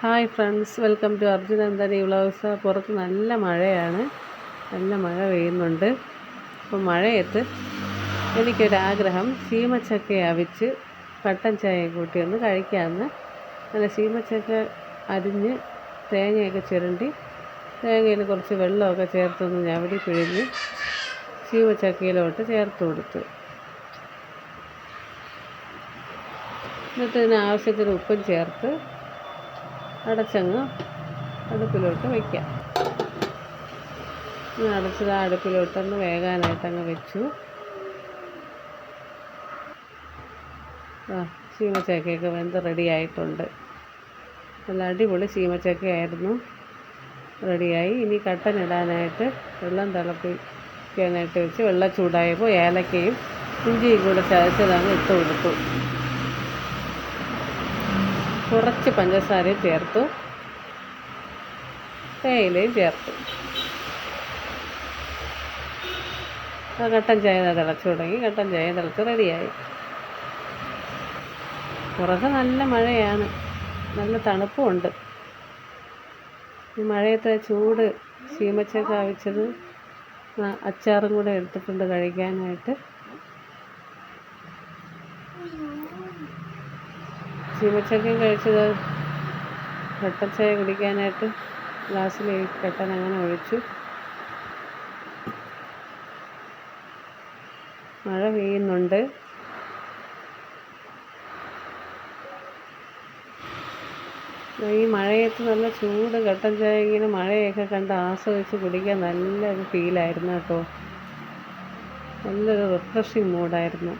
Hi friends welcome to Arjun അന്തരി vlogs. പുറത്ത് നല്ല മഴയാണ്. നല്ല മഴ പെയ്യുന്നുണ്ട്. അപ്പോൾ മഴയത്ത് എനിക്കൊരാഗ്രഹം ചീമച്ചക്ക അവിച്ച് കട്ടൻ ചായ കൂട്ടി ഒന്ന് കഴിക്കാമെന്ന്. നല്ല ചീമച്ചക്ക അരിഞ്ഞ് തേങ്ങയൊക്കെ ചിരണ്ടി തേങ്ങയിൽ കുറച്ച് വെള്ളമൊക്കെ ചേർത്തൊന്ന് ഞവടി പിഴിഞ്ഞ് ചീമച്ചക്കയിലോട്ട് ചേർത്ത് കൊടുത്തു. എന്നിട്ട് ഇതിന് ആവശ്യത്തിന് ഉപ്പും ചേർത്ത് അടച്ചങ്ങ് അടുപ്പിലോട്ട് വയ്ക്കാം അടച്ചത് അടുപ്പിലോട്ടൊന്ന് വേകാനായിട്ടങ്ങ് വെച്ചു. ആ ചീമച്ചക്കയൊക്കെ വെന്ത് റെഡി ആയിട്ടുണ്ട്. നല്ല അടിപൊളി ചീമച്ചക്കയായിരുന്നു റെഡിയായി ഇനി കട്ടൻ ഇടാനായിട്ട് വെള്ളം തിളപ്പിക്കാനായിട്ട് വെച്ച് വെള്ളം ചൂടായപ്പോൾ ഏലക്കയും ഇഞ്ചിയും കൂടെ ചതച്ചതങ്ങ് ഇട്ട് കൊടുത്തു. കുറച്ച് പഞ്ചസാരയും ചേർത്തു. തേയിലയും ചേർത്തു. കട്ടൻ ചായ തിളച്ചു തുടങ്ങി. കട്ടൻ ചായ തിളച്ച് റെഡിയായി. പുറത്ത് നല്ല മഴയാണ്. നല്ല തണുപ്പുമുണ്ട് ഈ മഴയത്തെ ചൂട് ചീമച്ച കാവിച്ചത് അച്ചാറും കൂടെ എടുത്തിട്ടുണ്ട് കഴിക്കാനായിട്ട്. ചീമച്ചക്കയും കഴിച്ചത് കട്ടൻ ചായ കുടിക്കാനായിട്ട് ഗ്ലാസ്സിൽ കട്ടൻ അങ്ങനെ ഒഴിച്ചു. മഴ പെയ്യുന്നുണ്ട്. ഈ മഴയത്ത് നല്ല ചൂട് കട്ടൻ ചായ ഇങ്ങനെ മഴയൊക്കെ കണ്ട് ആസ്വദിച്ച് കുടിക്കാൻ നല്ലൊരു ഫീലായിരുന്നു കേട്ടോ. നല്ലൊരു റിഫ്രഷിങ് മൂഡായിരുന്നു